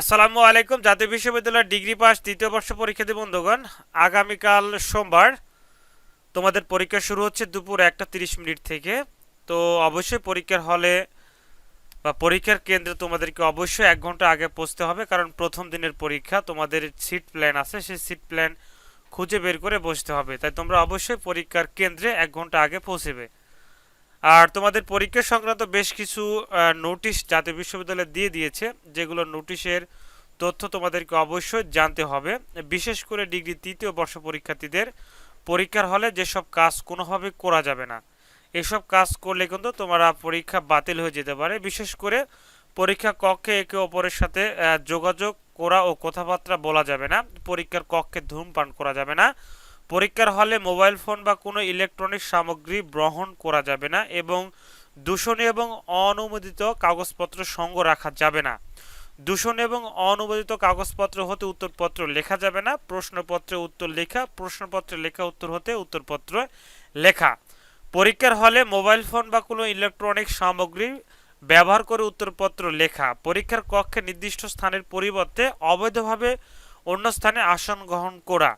আসসালামু আলাইকুম। জাতীয় বিশ্ববিদ্যালয়ের ডিগ্রি পাস দ্বিতীয় বর্ষ পরীক্ষার্থী বন্ধুগণ, আগামীকাল সোমবার তোমাদের পরীক্ষা শুরু হচ্ছে দুপুর একটা তিরিশ মিনিট থেকে। তো অবশ্যই পরীক্ষার হলে বা পরীক্ষার কেন্দ্রে তোমাদেরকে অবশ্যই এক ঘণ্টা আগে পৌঁছতে হবে, কারণ প্রথম দিনের পরীক্ষা, তোমাদের সিট প্ল্যান আছে, সেই সিট প্ল্যান খুঁজে বের করে বসতে হবে। তাই তোমরা অবশ্যই পরীক্ষার কেন্দ্রে এক ঘণ্টা আগে পৌঁছবে। আর তোমাদের পরীক্ষা সংক্রান্ত বেশ কিছু নোটিশ জাতীয় বিশ্ববিদ্যালয় দিয়ে দিয়েছে, যেগুলো নোটিশের তথ্য তোমাদেরকে অবশ্যই জানতে হবে। বিশেষ করে ডিগ্রি তৃতীয় বর্ষ পরীক্ষার্থীদের, পরীক্ষার হলে যেসব কাজ কোনোভাবে করা যাবে না, এসব কাজ করলে কিন্তু তোমরা পরীক্ষা বাতিল হয়ে যেতে পারে। বিশেষ করে পরীক্ষা কক্ষে একে অপরের সাথে যোগাযোগ করা ও কথাবার্তা বলা যাবে না, পরীক্ষার কক্ষে ধূমপান করা যাবে না। পরীক্ষার হলে মোবাইল ফোন বা কোনো ইলেকট্রনিক সামগ্রী গ্রহণ করা যাবে না এবং দূষণীয় এবং অনুমোদিত কাগজপত্র সঙ্গ রাখা যাবে না। দূষণ এবং অনুমোদিত কাগজপত্র হতে উত্তরপত্র লেখা যাবে না। প্রশ্নপত্রে উত্তর লেখা, প্রশ্নপত্রে লেখা উত্তর হতে উত্তরপত্র লেখা। পরীক্ষার হলে মোবাইল ফোন বা কোনো ইলেকট্রনিক সামগ্রী ব্যবহার করে উত্তরপত্র লেখা। পরীক্ষার কক্ষে নির্দিষ্ট স্থানের পরিবর্তে অবৈধভাবে অন্য স্থানে আসন গ্রহণ করা।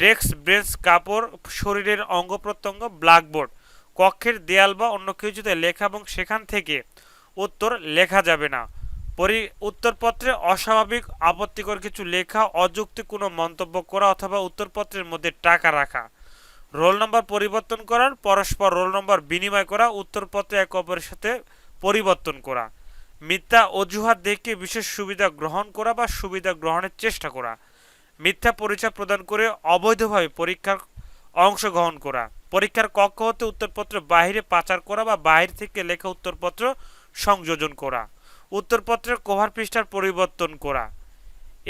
ডেস্ক, ব্রেঞ্চ, কাপড়, শরীরের অঙ্গ প্রত্যঙ্গ, ব্ল্যাকবোর্ড, কক্ষের দেয়াল বা অন্য কিছুতে লেখা এবং সেখান থেকে উত্তর লেখা যাবে না। পরি উত্তরপত্রে অস্বাভাবিক, আপত্তিকর কিছু লেখা, অযৌক্তিক কোনো মন্তব্য করা অথবা উত্তরপত্রের মধ্যে টাকা রাখা। রোল নম্বর পরিবর্তন করার, পরস্পর রোল নম্বর বিনিময় করা, উত্তরপত্রে এক অপরের সাথে পরিবর্তন করা। মিথ্যা অজুহাত দেখিয়ে বিশেষ সুবিধা গ্রহণ করা বা সুবিধা গ্রহণের চেষ্টা করা। মিথ্যা পরিচয় প্রদান করে অবৈধভাবে পরীক্ষার অংশগ্রহণ করা, পরীক্ষার কক্ষ হতে উত্তরপত্র বাইরে পাচার করা বা বাইরে থেকে লেখা উত্তরপত্র সংযোজন করা, উত্তরপত্রের কভার পৃষ্ঠার পরিবর্তন করা।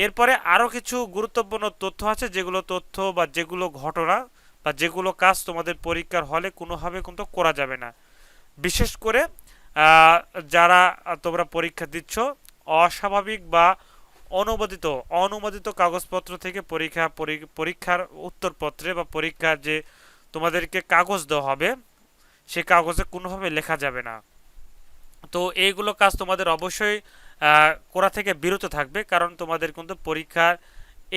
এরপরে আরও কিছু গুরুত্বপূর্ণ তথ্য আছে, যেগুলো তথ্য বা যেগুলো ঘটনা বা যেগুলো কাজ তোমাদের পরীক্ষার হলে কোনোভাবে কিন্তু করা যাবে না। বিশেষ করে যারা তোমরা পরীক্ষা দিচ্ছ, অস্বাভাবিক বা অনুমোদিত অনুমোদিত কাগজপত্র থেকে পরীক্ষা পরীক্ষার উত্তরপত্রে বা পরীক্ষার যে তোমাদেরকে কাগজ দেওয়া হবে, সে কাগজে কোনোভাবে লেখা যাবে না। তো এইগুলো কাজ তোমাদের অবশ্যই করা থেকে বিরত থাকবে, কারণ তোমাদের কিন্তু পরীক্ষার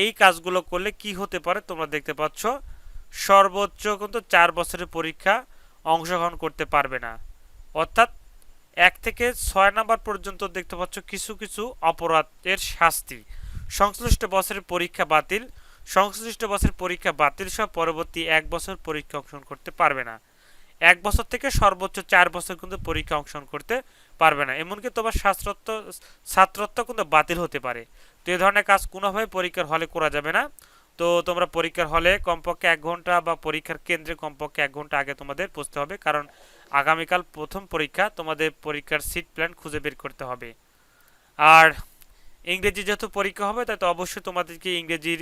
এই কাজগুলো করলে কি হতে পারে তোমরা দেখতে পাচ্ছ, সর্বোচ্চ কিন্তু চার বছরের পরীক্ষা অংশগ্রহণ করতে পারবে না। অর্থাৎ এক থেকে ছয় নাম্বার পর্যন্ত দেখতে পাচ্ছ কিছু কিছু অপরাধের শাস্তি। সংশ্লিষ্ট বছরের পরীক্ষা বাতিল। সংশ্লিষ্ট বছরের পরীক্ষা বাতিল সহ পরবর্তী এক বছর পরীক্ষা অংশগ্রহণ করতে পারবে না। এক বছর থেকে সর্বোচ্চ চার বছর কিন্তু পরীক্ষা অংশগ্রহণ করতে পারবে না। এমনকি তোমার ছাত্রত্ব ছাত্রত্ব কিন্তু বাতিল হতে পারে। তো এই ধরনের কাজ কোনোভাবে পরীক্ষার হলে করা যাবে না। তো তোমরা পরীক্ষার হলে কমপক্ষে এক ঘণ্টা বা পরীক্ষার কেন্দ্রে কমপক্ষে এক ঘণ্টা আগে তোমাদের পৌঁছতে হবে, কারণ আগামীকাল প্রথম পরীক্ষা তোমাদের পরীক্ষার সিট প্ল্যান খুঁজে বের করতে হবে। আর ইংরেজি যেহেতু পরীক্ষা হবে, তাই তো অবশ্যই তোমাদেরকে ইংরেজির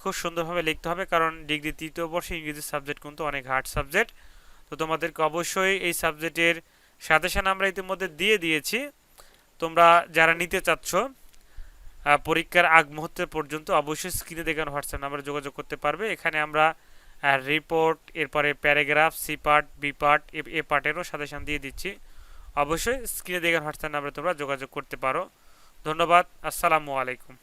খুব সুন্দরভাবে লিখতে হবে, কারণ ডিগ্রি তৃতীয় বর্ষে ইংরেজি সাবজেক্ট কিন্তু অনেক হার্ড সাবজেক্ট তো তোমাদেরকে অবশ্যই এই সাবজেক্টের সাজেশন আমরা ইতিমধ্যে দিয়ে দিয়েছি। তোমরা যারা নিতে চাচ্ছ পরীক্ষার আগ মুহূর্তে পর্যন্ত অবশ্যই স্ক্রিনে দেখানো হোয়াটসঅ্যাপ নাম্বারে যোগাযোগ করতে পারবে। এখানে আমরা রিপোর্ট এরপরে paragraph C part B part A পার্টেরও suggestion দিয়ে দিচ্ছি। অবশ্যই স্ক্রিনে দেখানো হোয়াটসঅ্যাপ নাম্বারে তোমরা যোগাযোগ করতে পারো। ধন্যবাদ। আসসালামু আলাইকুম।